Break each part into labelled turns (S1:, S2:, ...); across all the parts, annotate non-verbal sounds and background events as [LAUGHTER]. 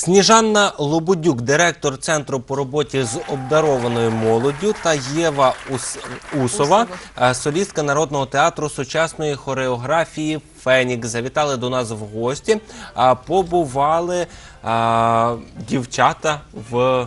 S1: Сніжанна Лободюк, директор центру по роботі з обдарованою молоддю, та Єва Ус- Усова, е, солістка народного театру сучасної хореографії Фенікс, завітали до нас в гості. А побували а, дівчата в е,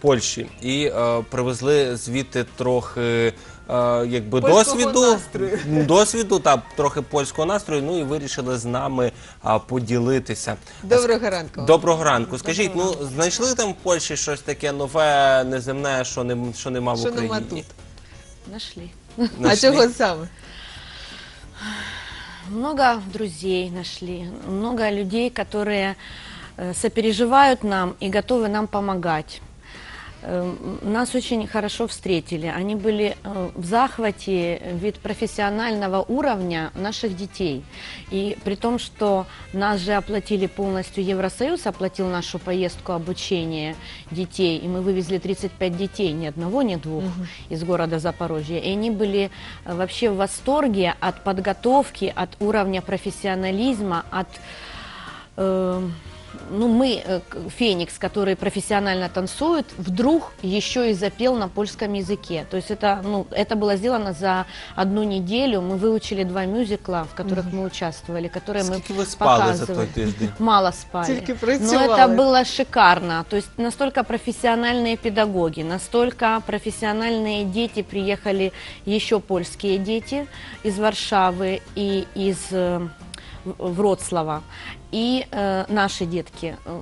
S1: Польщі і е, привезли звідти трохи е, Якби
S2: Польського
S1: досвіду,
S2: настрою.
S1: досвіду та трохи польського настрою. Ну і вирішили з нами а, поділитися.
S2: Доброго ранку.
S1: Доброго ранку. Скажіть, ну знайшли там в Польщі щось таке нове, неземне, що не що нема в
S2: Що
S1: Україні?
S2: нема тут?
S3: Нашли.
S2: А
S1: Знайшли?
S2: чого саме?
S3: Много друзей нашли, много людей, которые э, сопереживают нам и готовы нам помогать. Э, Нас очень хорошо встретили. Они были э, в захвате вид профессионального уровня наших детей. И при том, что нас же оплатили полностью Евросоюз, оплатил нашу поездку обучения детей, и мы вывезли 35 детей, ни одного, ни двух, из города Запорожья. И они были э, вообще в восторге от подготовки, от уровня профессионализма, от э, ну, мы, э, Феникс, который профессионально танцует, вдруг еще и запел на польском языке. То есть это, ну, это было сделано за одну неделю. Мы выучили два мюзикла, в которых мы участвовали, которые
S1: Скільки
S3: мы
S1: ви спали за
S3: показывали.
S1: той тиждень? [LAUGHS]
S3: Мало спали.
S2: Тільки
S3: Но это было шикарно. То есть настолько профессиональные педагоги, настолько профессиональные дети приехали, еще польские дети из Варшавы и из э, Вроцлава И э, наши детки. Э,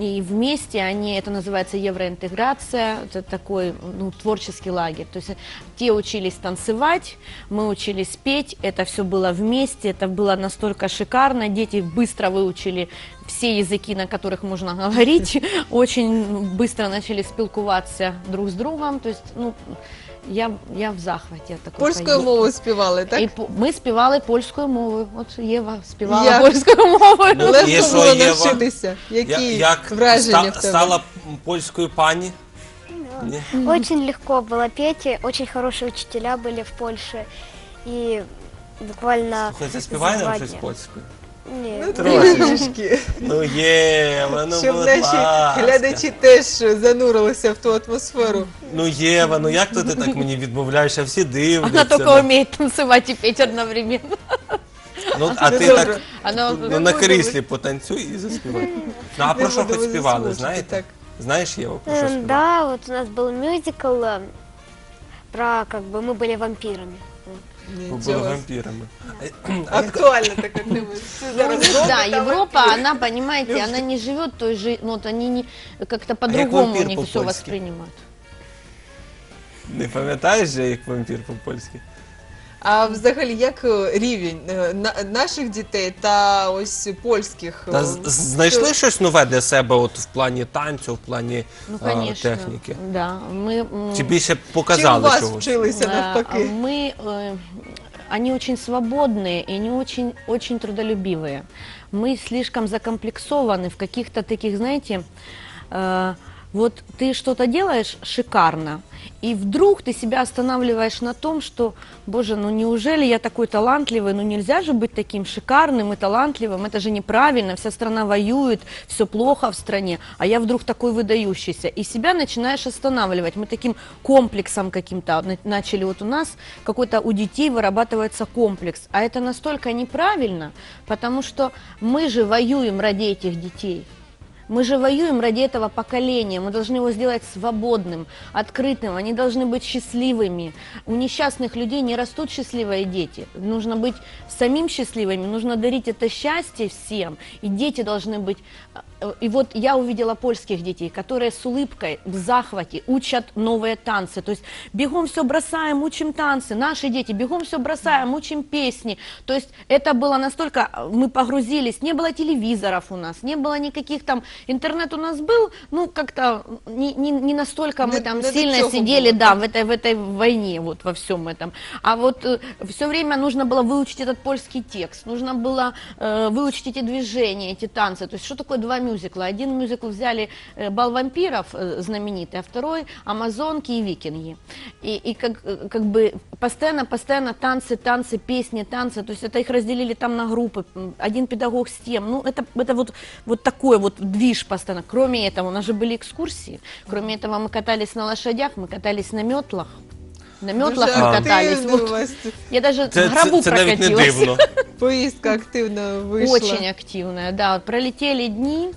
S3: И вместе они, это называется евроинтеграция, это такой ну, творческий лагерь. То есть те учились танцевать, мы учились петь, это все было вместе, это было настолько шикарно. Дети быстро выучили все языки, на которых можно говорить, [LAUGHS] очень быстро начали спілкуватися друг с другом. То есть, ну, я, я в захваті от такої
S2: Польською
S3: поїздки.
S2: мовою співали, так?
S3: І по- ми співали польською мовою. От Єва співала
S2: Як?
S3: польською мовою.
S1: Ну,
S2: Легко було навчитися. Які
S1: як
S2: враження
S1: ста-
S2: в тебе?
S1: стала польською пані? Ні?
S4: Очень легко было петь, и очень хорошие учителя были в Польше. И буквально...
S1: Слухай, заспівай
S4: за
S1: нам щось
S4: дня.
S1: польською.
S4: Нет.
S2: Ну,
S1: Трошечки.
S2: трошечки.
S1: Ну Єва, ну
S2: Щоб
S1: будь
S2: наші
S1: ласка.
S2: глядачі теж занурилися в ту атмосферу.
S1: Ну Єва, ну як то ти так мені відмовляєш, а всі дивляться.
S3: Она только
S1: ну.
S3: умеет танцевать и петь одновременно.
S1: Ну, а
S2: Ну,
S1: ти
S2: добре.
S1: так
S3: Она
S1: ну, на кріслі потанцюй і заспівай. [LAUGHS] Ну а
S2: Не
S1: про що
S2: буду
S1: хоч
S2: вас
S1: співали,
S2: засмучувати,
S1: знаєте?
S2: так.
S1: Знаєш, Єва, про що
S4: М,
S1: співали?
S4: Да, вот у нас был мюзикл э, про, как бы, мы были вампирами.
S1: Ви були
S2: Нічого.
S1: вампірами.
S2: Актуальна така тема. Це зараз робота,
S3: Да,
S2: там
S3: Европа,
S2: вампіри.
S3: она, понимаете, она не живет той же, ну вот они не, как-то
S1: як
S3: по-другому у
S1: вампир
S3: них все
S1: по-польски?
S3: воспринимают.
S1: Не пам'ятаєш же, як вампір по-польськи?
S2: А взагалі, як е, рівень е, на- наших дітей та ось польських?
S1: Та
S2: е,
S1: з- знайшли
S2: що-
S1: щось нове для себе от в плані танцю, в плані
S3: Ну,
S1: а,
S3: конечно.
S1: техніки?
S3: Да, мы... м,
S1: Чи більше
S2: Чим
S1: показали
S2: вас
S1: чогось?
S2: вчилися
S3: А,
S2: навпаки?
S3: Мы, э, они очень свободные и они очень, очень трудолюбивые. Мы слишком закомплексованы в каких-то таких, знаете, э, вот ты что-то делаешь шикарно, и вдруг ты себя останавливаешь на том, что, боже, ну неужели я такой талантливый, ну нельзя же быть таким шикарным и талантливым, это же неправильно, вся страна воюет, все плохо в стране, а я вдруг такой выдающийся. И себя начинаешь останавливать. Мы таким комплексом каким-то на- начали, вот у нас какой-то у детей вырабатывается комплекс, а это настолько неправильно, потому что мы же воюем ради этих детей. Мы же воюем ради этого поколения, мы должны его сделать свободным, открытым, они должны быть счастливыми. У несчастных людей не растут счастливые дети. Нужно быть самим счастливыми, нужно дарить это счастье всем, и дети должны быть... э, И вот я увидела польских детей, которые с улыбкой, в захвате учат новые танцы. То есть бегом все бросаем, учим танцы. Наши дети бегом все бросаем, учим песни. То есть это было настолько, э, мы погрузились, не было телевизоров у нас, не было никаких там, интернет у нас был, ну как-то не, не, не настолько мы там
S2: до
S3: сильно сидели,
S2: було,
S3: да, в этой, в этой войне, вот во всем этом. А вот все время нужно было выучить этот польский текст, нужно было э, выучить эти движения, эти танцы. То есть что такое два мюзикла? Один мюзикл взяли э, «Бал вампиров» э, знаменитый, а второй «Амазонки и викинги». И, и как, э, как бы постоянно-постоянно танцы, танцы, песни, танцы. То есть это их разделили там на группы. Один педагог с тем. Ну это, это вот, вот такое вот движ постоянно. Кроме этого, у нас же были экскурсии. Кроме этого, мы катались на лошадях, мы катались на метлах. На метлах
S2: Дуже
S3: мы катались.
S2: активний у
S3: Вот.
S2: вас
S3: Я даже
S1: Це,
S3: в гробу
S1: це, це навіть не
S3: прокатилась.
S1: дивно. [LAUGHS]
S2: поїздка активно вийшла.
S3: Очень активная, да. Вот Пролетели дни,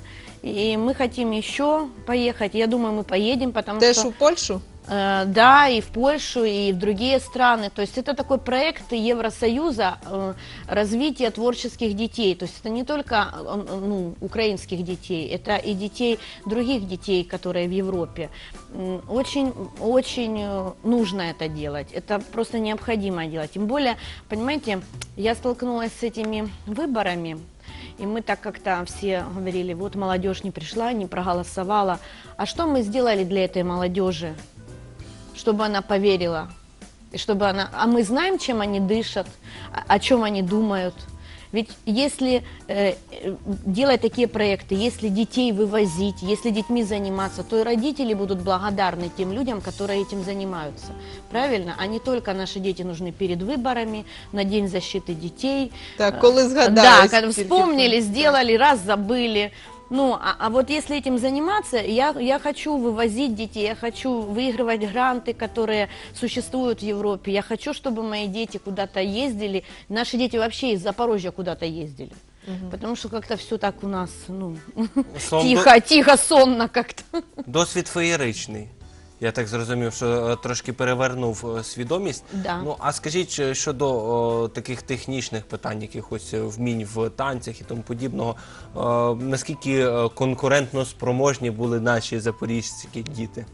S3: и мы хотим еще поехать. Я думаю, мы поедем, потому
S2: Теж
S3: что...
S2: у Польщу?
S3: Э, Да, и в Польшу, и в другие страны. То есть это такой проект Евросоюза э, развития творческих детей. То есть это не только э, ну, украинских детей, это и детей других детей, которые в Европе. Очень, очень нужно это делать. Это просто необходимо делать. Тем более, понимаете, я столкнулась с этими выборами. И мы так как-то все говорили, вот молодежь не пришла, не проголосовала. А что мы сделали для этой молодежи? Чтобы она поверила, и чтобы она... А мы знаем, чем они дышат, о, чем они думают. Ведь если э, э, делать такие проекты, если детей вывозить, если детьми заниматься, то и родители будут благодарны тем людям, которые этим занимаются. Правильно? А не только наши дети нужны перед выборами, на День защиты детей.
S2: Так, коли
S3: Да,
S2: згадали. скільки
S3: вспомнили, сделали, раз забыли. Ну, а, а вот если этим заниматься, я, я хочу вывозить детей, я хочу выигрывать гранты, которые существуют в Европе. Я хочу, чтобы мои дети куда-то ездили. Наши дети вообще из Запорожья куда-то ездили. Потому что как-то все так у нас, ну,
S1: Сон [LAUGHS]
S3: тихо, тихо, сонно как-то.
S1: Досвід феєричний. Я так зрозумів, що е, трошки перевернув е, свідомість.
S3: Да.
S1: Ну а скажіть е, щодо о, таких технічних питань, якихось вмінь в танцях і тому подібного, О, наскільки конкурентно спроможні були наші запорізькі діти?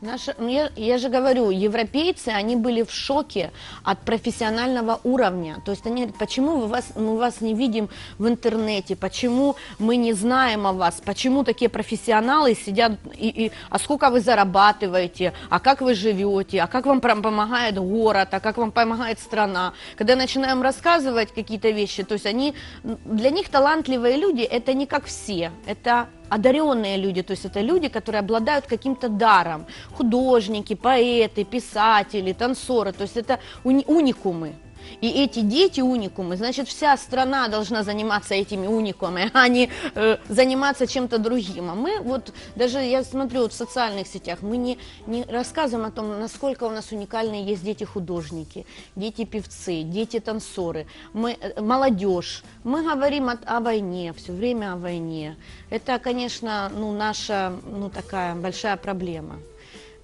S3: Наши, ну, я, я же говорю, европейцы, они были в шоке от профессионального уровня. То есть они говорят, почему вы вас, мы вас не видим в интернете, почему мы не знаем о вас, почему такие профессионалы сидят, и, и, а сколько вы зарабатываете, а как вы живете, а как вам прям помогает город, а как вам помогает страна. Когда начинаем рассказывать какие-то вещи, то есть они, для них талантливые люди, это не как все, это одаренные люди, то есть это люди, которые обладают каким-то даром, художники, поэты, писатели, танцоры, то есть это уни- уникумы. И эти дети уникумы, значит, вся страна должна заниматься этими уникумами, а не э, заниматься чем-то другим. А мы вот, даже я смотрю вот в социальных сетях, мы не, не рассказываем о том, насколько у нас уникальные есть дети-художники, дети-певцы, дети-танцоры, мы, э, молодежь. Мы говорим о, о войне, все время о войне. Это, конечно, ну, наша, ну, такая большая проблема.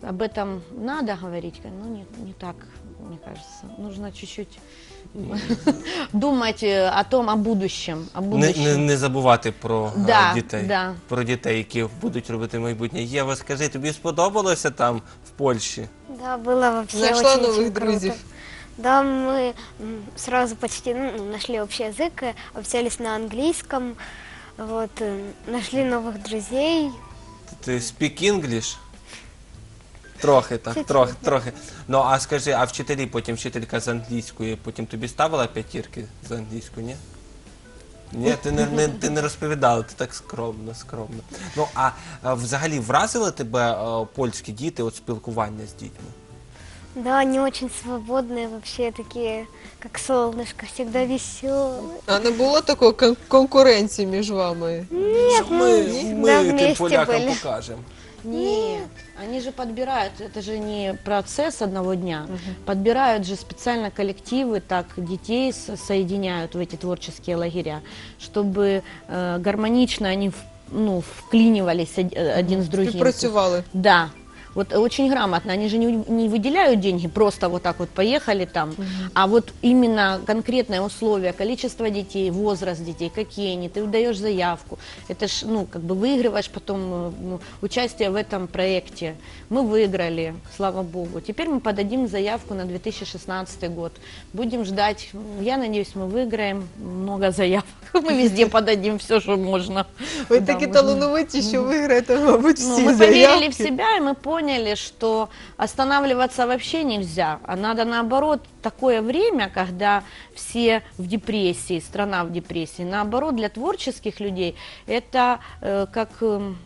S3: Об этом надо говорить, но не, не так, мне кажется. Нужно чуть-чуть [LAUGHS] думать э, о том, о будущем. О
S1: Не,
S3: будущем.
S1: не, не забувати про е,
S3: Да,
S1: дітей,
S3: да.
S1: про дітей, які будуть робити майбутнє. Єва, скажи, тобі сподобалося там в Польщі?
S4: Да, было вообще
S2: Нашла
S4: очень,
S2: новых
S4: очень круто.
S2: друзей.
S4: Да, мы м, сразу почти ну, нашли общий язык, э, общались на английском, вот, э, нашли новых друзей.
S1: Ти speak English? Трохи так,
S4: Чуть-чуть,
S1: трохи,
S4: да.
S1: трохи. Ну а скажи, а вчителі потім вчителька з англійської, потім тобі ставила п'ятірки з англійської, ні? Ні, ти не, не, ти не розповідала, ти так скромно, скромно. Ну а, а взагалі вразили тебе е, польські діти от спілкування з дітьми?
S4: Да, они очень свободные, вообще такие, как солнышко, всегда веселые.
S2: А не було такої кон- конкуренції між вами?
S1: Що ми,
S4: ну,
S1: ми
S4: да,
S1: тим
S4: вместе
S1: полякам
S4: были.
S1: покажемо.
S3: Нет, они же подбирают, это же не процесс одного дня. Подбирают же специально коллективы, так детей соединяют в эти творческие лагеря, чтобы э, гармонично они ну, вклинивались од- один с другим.
S2: Співпрацювали.
S3: Да. Вот очень грамотно. Они же не, у- не выделяют деньги, просто вот так вот поехали там. А вот именно конкретные условия, количество детей, возраст детей, какие они, ты даешь заявку. Это ж, ну, как бы выигрываешь потом э, ну, участие в этом проекте. Мы выиграли, слава богу. Теперь мы подадим заявку на 2016 год. Будем ждать. Я надеюсь, мы выиграем много заявок. [LAUGHS] Мы везде подадим все, что можно.
S2: Ви
S3: Куда
S2: такі
S3: можно.
S2: талановиті, що виграєте, мабуть,
S3: Ну,
S2: всі
S3: мы поверили
S2: заявки.
S3: в себя, и мы поняли, что останавливаться вообще нельзя, а надо наоборот такое время, когда все в депрессии, страна в депрессии. Наоборот, для творческих людей это э, как м,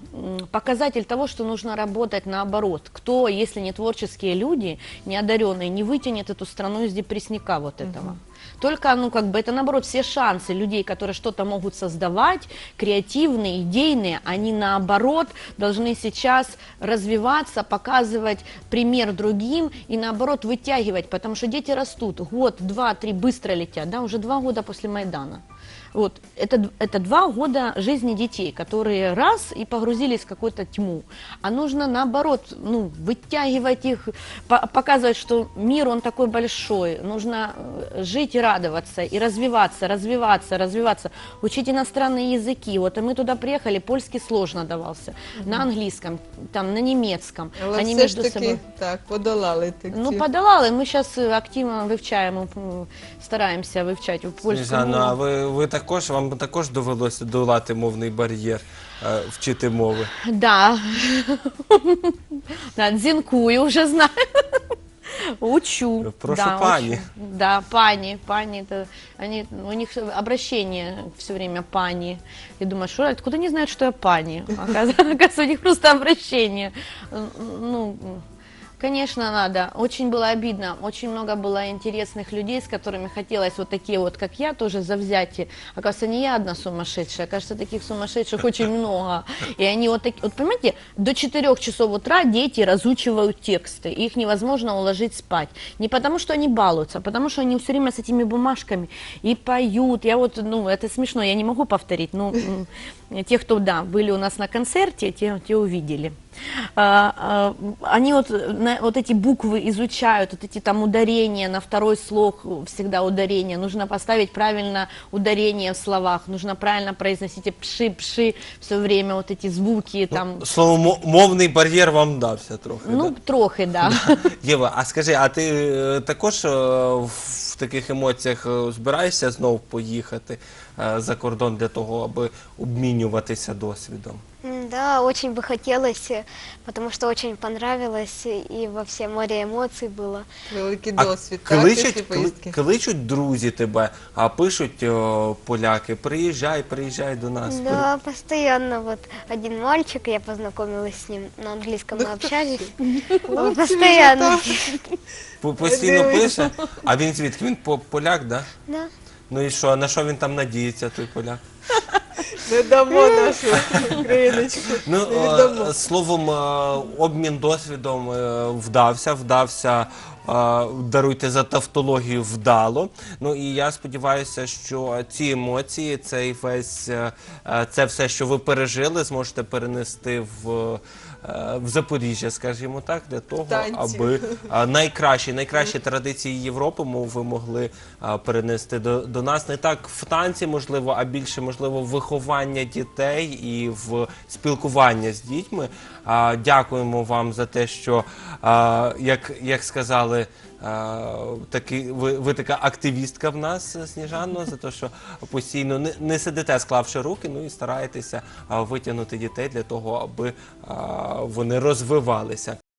S3: показатель того, что нужно работать наоборот. Кто, если не творческие люди, не одаренные, не вытянет эту страну из депрессника вот этого. Только, ну, как бы, это, наоборот, все шансы людей, которые что-то могут создавать, креативные, идейные, они, наоборот, должны сейчас развиваться, показывать пример другим и, наоборот, вытягивать, потому что дети растут, год, два, три быстро летят, да, уже два года после Майдана. Вот, это, это два года жизни детей, которые раз и погрузились в какую-то тьму. А нужно наоборот, ну, вытягивать их, по- показывать, что мир, он такой большой. Нужно э, жить и радоваться, и развиваться, развиваться, развиваться. Учить иностранные языки. Вот, и мы туда приехали, польский сложно давался. На английском, там, на немецком.
S2: Але
S3: Они
S2: все ж
S3: между
S2: таки
S3: собой.
S2: так, подолали так.
S3: Ну, подолали. Мы сейчас активно вивчаем, м, стараемся вивчать польскую
S1: Сніжано, а
S3: мову.
S1: ви, ви також вам також довелося долати мовний бар'єр, е, вчити мови.
S3: Да. Да, дзинкую, уже знаю. Учу.
S1: Прошу,
S3: да,
S1: пани.
S3: учу. Да, пани, пани, это, они, у них обращение все время пани. И думаешь, что, откуда они знают, что я пани? Оказывается, оказывается, у них просто обращение. Ну, Конечно, надо. Очень было обидно. Очень много было интересных людей, с которыми хотелось вот такие вот, как я, тоже завзятие. Оказывается, не я одна сумасшедшая. Кажется, таких сумасшедших очень много. И они вот такие... Вот понимаете, до 4 часов утра дети разучивают тексты. Их невозможно уложить спать. Не потому, что они балуются, а потому, что они все время с этими бумажками и поют. Я вот, ну, это смешно, я не могу повторить. Ну, те, кто, да, были у нас на концерте, те, те увидели. А, а, они вот, на- вот эти буквы изучают, вот эти там ударения на второй слог, всегда ударение. Нужно поставить правильно ударение в словах, нужно правильно произносить и пши, пши все время, вот эти звуки там.
S1: Слово мо- мовний бар'єр вам дався трохи.
S3: Ну, трохи, да. [LAUGHS]
S1: да? Єва, а скажи, а ти також в таких емоціях е, збираєшся знов поїхати е, за кордон для того, аби обмінюватися досвідом?
S4: М, Да, очень бы хотелось, э, потому что очень понравилось, э, и во все море эмоций было.
S2: Великий
S1: А
S2: досвід, так,
S1: кличуть,
S2: після
S1: кли-
S2: поїздки.
S1: кличуть друзі тебе, а пишуть о, поляки, приїжджай, приїжджай до нас.
S4: Да, постоянно вот один мальчик, я познакомилась с ним на английском, мы общались. Вот Постоянно. [LAUGHS]
S1: По- Постійно
S2: Дивись.
S1: пише. А він звідки? Він по- поляк, да?
S4: Да.
S1: Ну і що, на що він там надіється, той поляк?
S2: Не дамо нашу україночку.
S1: Ну,
S2: не віддамо.
S1: е, словом, е, обмін досвідом е, вдався, вдався. е, Даруйте за тавтологію вдало. Ну і я сподіваюся, що ці емоції, цей весь е, е, це все, що ви пережили, зможете перенести в, е, в Запоріжжя, скажімо так, для того,
S2: Танці.
S1: аби е, найкращі, найкращі традиції Європи ви могли е, перенести до, до нас. Не так в танці, можливо, а більше можливо виховання дітей і в спілкування з дітьми. Дякуємо вам за те, що як, як сказали. Таки, ви, ви така активістка в нас, Сніжано, за те, що постійно не, не сидите, склавши руки, ну і стараєтеся витягнути дітей для того, аби вони розвивалися.